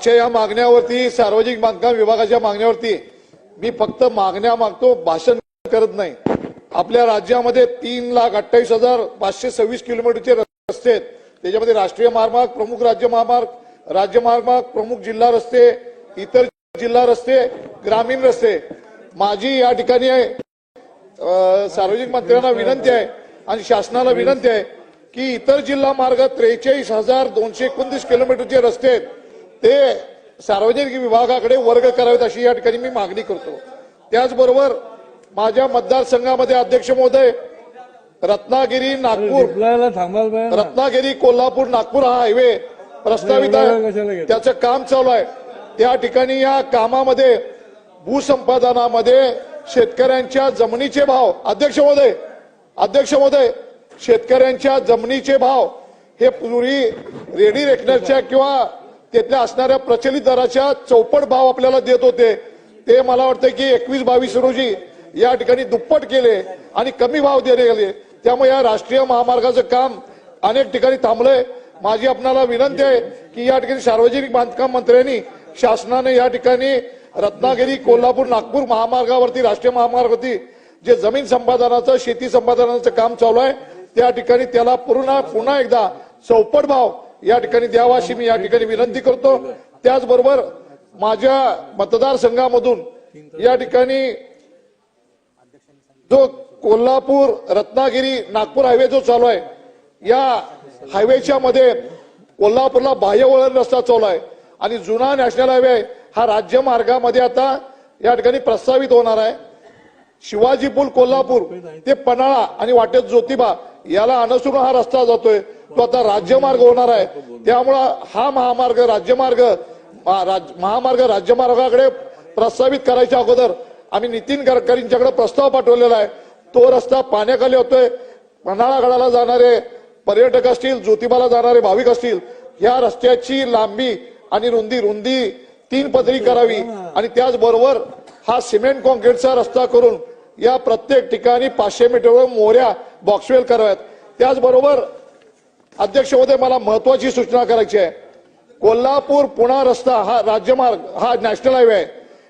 आमच्या या मागण्यावरती सार्वजनिक बांधकाम विभागाच्या मागण्यावरती मी फक्त मागण्या मागतो भाषण करत नाही. आपल्या राज्यामध्ये तीन लाख अठ्ठावीस हजार पाचशे सव्वीस किलोमीटरचे रस्ते आहेत. त्याच्यामध्ये राष्ट्रीय महामार्ग प्रमुख राज्य महामार्ग राज्य महामार्ग प्रमुख जिल्हा रस्ते इतर जिल्हा रस्ते ग्रामीण रस्ते. माझी या ठिकाणी आहे सार्वजनिक मंत्र्यांना विनंती आहे आणि शासनाला विनंती आहे की इतर जिल्हा मार्ग त्रेचाळीस हजार दोनशे एकोणतीस किलोमीटरचे रस्ते आहेत. ते सार्वजनिक विभागाकडे वर्ग करावेत अशी या ठिकाणी मी मागणी करतो त्याचबरोबर माझ्या मतदारसंघामध्ये अध्यक्ष महोदय रत्नागिरी नागपूर. रत्नागिरी कोल्हापूर नागपूर हा हायवे प्रस्तावित आहे? त्याचं काम चालू आहे त्या ठिकाणी या कामामध्ये भूसंपादनामध्ये शेतकऱ्यांच्या जमिनीचे भाव अध्यक्ष महोदय अध्यक्ष महोदय शेतकऱ्यांच्या जमिनीचे भाव हे पूर्वी रेडी रेकनरच्या किंवा तिथल्या असणाऱ्या प्रचलित दराच्या चौपट भाव आपल्याला देत होते. ते मला वाटतं की एकवीस बावीस रोजी या ठिकाणी दुप्पट केले आणि कमी भाव देणे गेले त्यामुळे या राष्ट्रीय महामार्गाचं काम अनेक ठिकाणी थांबलंय. माझी आपणाला विनंती आहे की या ठिकाणी सार्वजनिक बांधकाम मंत्र्यांनी शासनाने या ठिकाणी रत्नागिरी कोल्हापूर नागपूर महामार्गावरती राष्ट्रीय महामार्गावरती जे जमीन संपादनाचं शेती संपादनाचं काम चालू आहे त्या ठिकाणी त्याला पूर्ण पुन्हा एकदा चौपट भाव या ठिकाणी द्यावा अशी मी या ठिकाणी विनंती करतो. त्याचबरोबर माझ्या मतदारसंघामधून या ठिकाणी जो कोल्हापूर रत्नागिरी नागपूर हायवे जो चालू आहे या हायवेच्या मध्ये कोल्हापूरला बाह्यवळण रस्ता चालू आहे. आणि जुना नॅशनल हायवे हा राज्य मार्गामध्ये आता या ठिकाणी प्रस्तावित होणार आहे. शिवाजी पूल कोल्हापूर ते पन्हाळा आणि वाटेत ज्योतिबा याला अनुसरून हा रस्ता जातोय. तो आता राज्यमार्ग होणार आहे. त्यामुळं हा महामार्ग राज्यमार्ग राज- महामार्ग राज्यमार्गाकडे प्रस्तावित करायच्या अगोदर आम्ही नितीन गडकरींच्याकडे प्रस्ताव पाठवलेला आहे. तो रस्ता पाण्याखाली होतोय. पन्हाळा गडाला जाणारे पर्यटक असतील ज्योतिबाला जाणारे भाविक असतील या रस्त्याची लांबी आणि रुंदी रुंदी तीन पदरी करावी. आणि त्याचबरोबर हा सिमेंट कॉन्क्रीटचा रस्ता करून या प्रत्येक ठिकाणी पाचशे मीटरवर मोऱ्या बॉक्सवेल कराव्यात. त्याचबरोबर अध्यक्ष महोदय मला महत्वाची सूचना करायची आहे. कोल्हापूर पुणा रस्ता हा राज्यमार्ग हा नॅशनल हायवे आहे.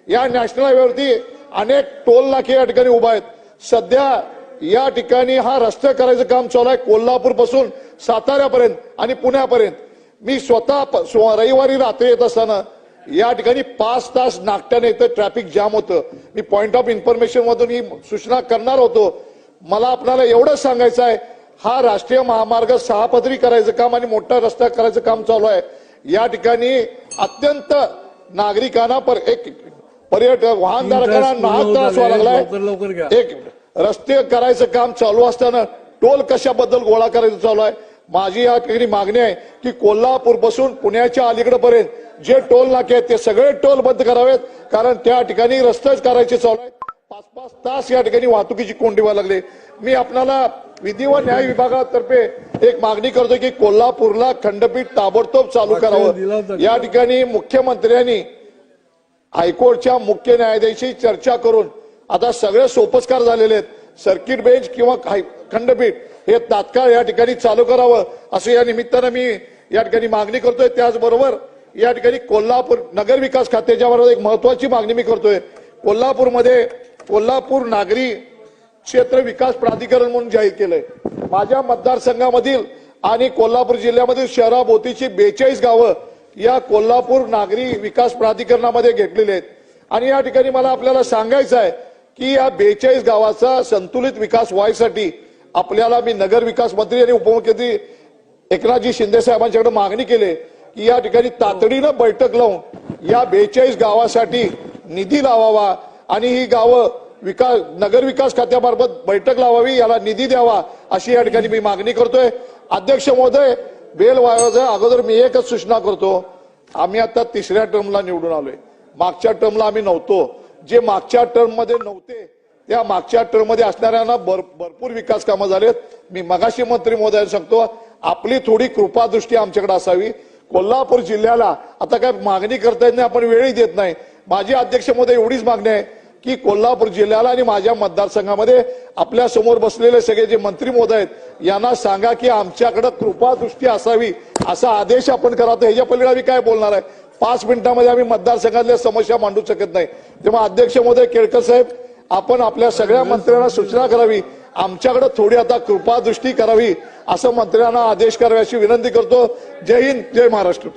या नॅशनल हायवेवरती अनेक टोल नाके या ठिकाणी उभा आहेत. सध्या या ठिकाणी हा रस्ता करायचं काम चालू आहे कोल्हापूरपासून साताऱ्यापर्यंत आणि पुण्यापर्यंत. मी स्वतः प- स्व- रविवारी रात्री येत असताना या ठिकाणी पाच तास नागट्याने इथं ट्रॅफिक जाम होतं. मी पॉइंट ऑफ इन्फॉर्मेशन मधून ही सूचना करणार होतो. मला आपल्याला एवढंच सांगायचं आहे हा राष्ट्रीय महामार्ग सहा पदरी करायचं काम आणि मोठा रस्ता करायचं काम चालू आहे. या ठिकाणी अत्यंत नागरिकांना पर एक पर्यटक वाहनधारकांना नाहक पूर्ण त्रास आले. लागलाय. एक रस्ते करायचं काम चालू असताना टोल कशाबद्दल गोळा करायचं चालू आहे? माझी या ठिकाणी मागणी आहे की कोल्हापूरपासून पुण्याच्या अलीकडे पर्यंत जे टोल नाके आहेत ते सगळे टोल बंद करावेत. कारण त्या ठिकाणी रस्तेच करायचे चालू आहेत. पाच पाच तास या ठिकाणी वाहतुकीची कोंडी व्हायला लागली. मी आपल्याला विधी व न्याय विभागातर्फे एक मागणी करतो की कोल्हापूरला खंडपीठ ताबडतोब चालू करावं. या ठिकाणी मुख्यमंत्र्यांनी हायकोर्टच्या मुख्य न्यायाधीशी चर्चा करून आता सगळे सोपस्कार झालेले आहेत. सर्किट बेंच किंवा खंडपीठ हे तात्काळ या ठिकाणी चालू करावं असं या निमित्तानं मी या ठिकाणी मागणी करतोय. त्याचबरोबर या ठिकाणी कोल्हापूर नगर विकास खात्याच्या बरोबर एक महत्वाची मागणी मी करतोय. कोल्हापूरमध्ये कोल्हापूर नागरी क्षेत्र विकास प्राधिकरण म्हणून जाहीर केलंय. माझ्या मतदारसंघामधील आणि कोल्हापूर जिल्ह्यामधील शहराभोवतीची बेचाळीस गावं या कोल्हापूर नागरी विकास प्राधिकरणामध्ये घेतलेली आहेत. आणि या ठिकाणी मला आपल्याला सांगायचं आहे की या बेचाळीस गावाचा संतुलित विकास व्हायसाठी आपल्याला मी नगर विकास मंत्री आणि उपमुख्यमंत्री एकनाथजी शिंदे साहेबांच्याकडे मागणी केली की या ठिकाणी तातडीनं बैठक लावून या बेचाळीस गावासाठी निधी लावावा आणि ही गावं विकास नगर विकास खात्यामार्फत बैठक लावावी याला निधी द्यावा अशी या ठिकाणी मी मागणी करतोय. अध्यक्ष महोदय बेल वायाच्या अगोदर मी एकच सूचना करतो. आम्ही आता तिसऱ्या टर्मला निवडून आलोय. मागच्या टर्मला आम्ही नव्हतो. जे मागच्या टर्ममध्ये नव्हते त्या मागच्या टर्ममध्ये असणाऱ्यांना भर- भरपूर विकास कामं झालेत. मी मगाशी मंत्री महोदयांना सांगतो आपली थोडी कृपादृष्टी आमच्याकडे असावी. कोल्हापूर जिल्ह्याला आता काय मागणी करता येत नाही आपण वेळही देत नाही. माझी अध्यक्षमध्ये एवढीच मागणी आहे की कोल्हापूर जिल्ह्याला आणि माझ्या मतदारसंघामध्ये आपल्यासमोर बसलेले सगळे जे मंत्री महोदय आहेत यांना सांगा की आमच्याकडे कृपादृष्टी असावी असा आदेश आपण करा. तर ह्याच्या पलीकडे आम्ही काय बोलणार आहे? पाच मिनिटांमध्ये आम्ही मतदारसंघातल्या समस्या मांडू शकत नाही. तेव्हा अध्यक्ष महोदय केळकर साहेब आपण आपल्या सगळ्या मंत्र्यांना सूचना करावी. आमच्याकडे थोडी आता कृपादृष्टी करावी असं मंत्र्यांना आदेश करावी अशी विनंती करतो. जय हिंद जय महाराष्ट्र.